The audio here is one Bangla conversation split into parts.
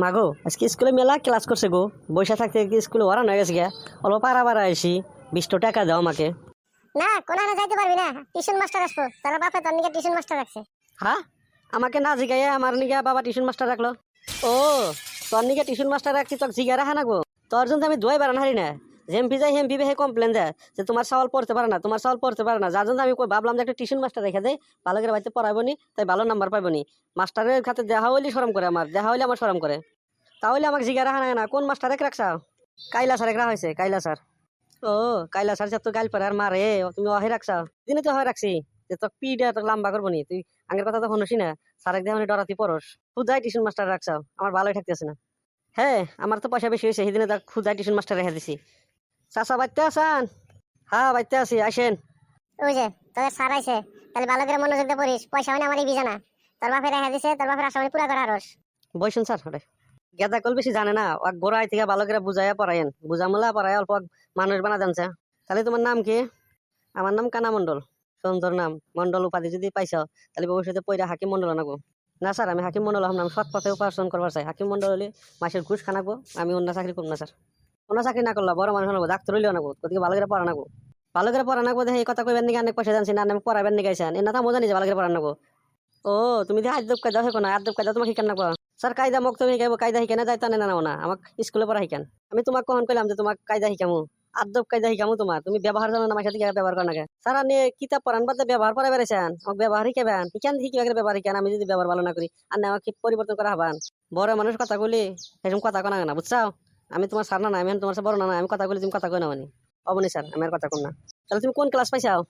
মাগো আজকে স্কুলে মেলা ক্লাস করছে গো। বৈশা থাকতে কি স্কুলে ওরান হয়ে গেছে গিয়া। অল্প পাড়া পাড়া আসি বিশটো টাকা দাও আমাকে। না কোনানে যাইতে পারবি না। টিউশন মাস্টার আসব। তার বাপে তোর নিকে টিউশন মাস্টার রাখছে। হ্যাঁ আমাকে না জিগাইয়া আমার নিকে বাবা টিউশন মাস্টার রাখল? ও তোর নিকে টিউশন মাস্টার রাখছি তোর জিগা রাখা না গো তোর জন্য আমি দোয়াই বাড়ান হারি না। যেমপি যাই হেমপি হে কমপ্লেন দেয় যে তোমার সওয়াল পড়তে পারে না, তোমার সওয়াল পড়তে পারে না। যার জন্য আমি ভাবলাম যে একটা টিউশন মাস্টার রেখে দেয় ভালো করে বাড়িতে পড়াবো নি, তাই ভালো নাম্বার পাবো নি। মাস্টারের খাতে দেখা হইলে সরম করে আমার দেখা হইলে আমার সরম করে। তাহলে আমাকে জিগা রাখা না, কোন মাস্টার রাখছা কাইলা স্যার রাখা হয়েছে, কাইলা স্যার ও, কাইলা স্যার তো গাইল পারে আর মারে তুমি অহে রাখছা দিনে তো হয় রাখছি, যে তোর পিডা তোকে লম্বা করব নি, তুই আগের কথা তো শুনছি না। স্যার একদিন আমি ডরাতি পরস খুদাই টিউশন মাস্টার রাখছাও আমার ভালোই থাকতেছে না। হ্যাঁ আমার তো পয়সা বেশি হয়েছে সেদিনে তার খুদাই টিউশন মাস্টার রেখে দিছি। চাচা বাইতে আসান হ্যাঁ বাইতে আছি আসেন। ওই যে তোদের স্যার আইছে তাহলে ভালো করে মনোযোগ দিয়ে পড়িস পয়সা মানে আমার বিজা না তোর বাপে রেখা দিছে তোর বাপের আশা পুরা করা আরস বইসুন স্যার হরে গেদা কল বেশি জানে না ওক গোড়াই থেকে ভালো করে বুঝাইয়া পড়ায়েন বুঝামলা পড়ায় অল্প মানুষ বানা জানছে তাহলে তোমার নাম কি? আমার নাম কানা মণ্ডল। সুন্দর নাম। মণ্ডল উপাধি যদি পাইছ তাহলে ভবিষ্যতে পয়রা হাকিম মণ্ডল আনাবো। না স্যার আমি হাকিম মণ্ডল হলাম সৎ পথে উপার্জন করবার চাই। হাকিম মণ্ডল হলে মাসের ঘুষ খানাবো আমি অন্য চাকরি করব না স্যার। অন্য চাকরি না করলে, বড় মানুষ হলাম ডাক্তার হইলেও আনাবো ওদিকে ভালো করে পড়া নাগো ভালো করে পড়া নাগো দেখে এই কথা কইবেন নাকি, অনেক পয়সা জানছি না আমি পড়াবেন নাকি আইসেন এনা তা মজা নিজে ভালো করে পড়া নাগো ও, তুমি যে আদব কায়দা হেকো না আদব কায়দা তোমাকে শিখান নাগো স্যার কায়দা মোক তুমি শিখাইব কায়দা শিখানে যাইতা না নাও না, আমাক স্কুলে পড়া শিখান। আমি তোমাক কখন কইলাম যে তোমাক কায়দা শিখামু? আদব কায়দা শিখামু তোমার তুমি ব্যবহার জানো না, আমার সাথে ব্যবহার করা নাগে স্যার, আপনি কিতাব পড়ান, বাদে ব্যবহার পড়া বেড়েছেন আমাকে ব্যবহার শিখাবেন শিখান, শিখিবে ব্যবহার শিখান, আমি যদি ব্যবহার ভালো না করি আর না আমাকে পরিবর্তন করা হবান। বড় মানুষ কথা কইলে সেরকম কথা কোনা না বুঝছাও? আমি তোমার স্যার না না, আমি তোমার সাথে বড় না না, আমি কথা কইলে তুমি কথা কই না মানে। অবনি স্যার, আমি আর কথা কম না। তাহলে তুমি কোন ক্লাস পাইছাও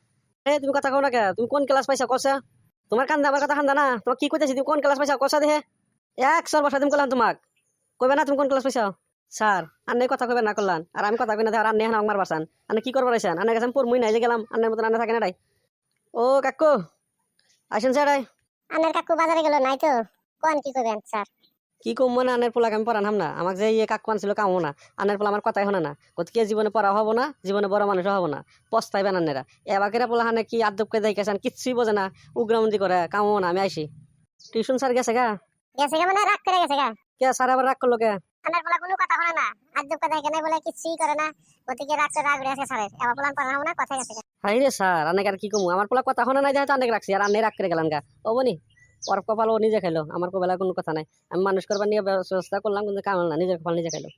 এ, তুমি কথা কও না কে? তুমি কোন ক্লাস পাইছা কসা তোমার কান্দা, আমার কথা কান্দা না? তোমার কি কইতেছি, তুমি কোন ক্লাস পাইছাও কসা দেখে? এক সর বসা, তুমি কইলাম তোমাক। কইবে না তুমি কোন ক্লাস পাইছাও স্যার আন্নে কথা কইবে না করলাম আর আমি কথা কই না আর আন্নে হানা আমার বাসান। আন্নে কি করবার আইছেন? আন্নে গেছেন পড়মুই নাই যে গেলাম, আন্নের মতন আন্নে থাকে না রাই ও কাকু আসেন স্যার আই। আনের কাকু বাজারে গেল, নাই তো? কোন কি করবেন স্যার? কি কম মানে আনের পোলাকে আমি পড়ান হাম না। আমাকে যে ইয়ে কাকু আনছিল কামো না। আনের পোলা আমার কথাই শোনে না। গতিকে জীবনে পড়া হব না জীবনে বড় মানুষ হব না। পস্তাইবেন আন্নেরা। এবাকেরা পোলা হানে কি আদব কে দেখেছেন কিচ্ছুই বোঝে না। উগ্রমন্দি করে কামো না আমি আইসি। টিউশন স্যার গেছে গা? গেছে গা মানে রাগ করে গেছে গা। কে স্যার আবার রাগ করল কে? আনের বলা কোনো কথা শোনে না। আজব কথা এখানে বলে কিছুই করে না। গতিকে রাগ রাগ উড়ে আছে স্যারের। এবার বলান পড়াবো না কথা গেছে গা। হাই রে স্যার আনেক আর কি কমু? আমার পোলা কথা শোনে নাই যেহেতু অনেক রাখছি আর আন্নে রাগ করে গেলাম গা। ওবনি ওর কপাল ও নিজে খাইলো, আমার কপালে কোনো কথা নাই। আমি মানুষ করবার নিয়ে ব্যবস্থা করলাম, কিন্তু কামাল না, নিজের কপাল নিজে খাইলো।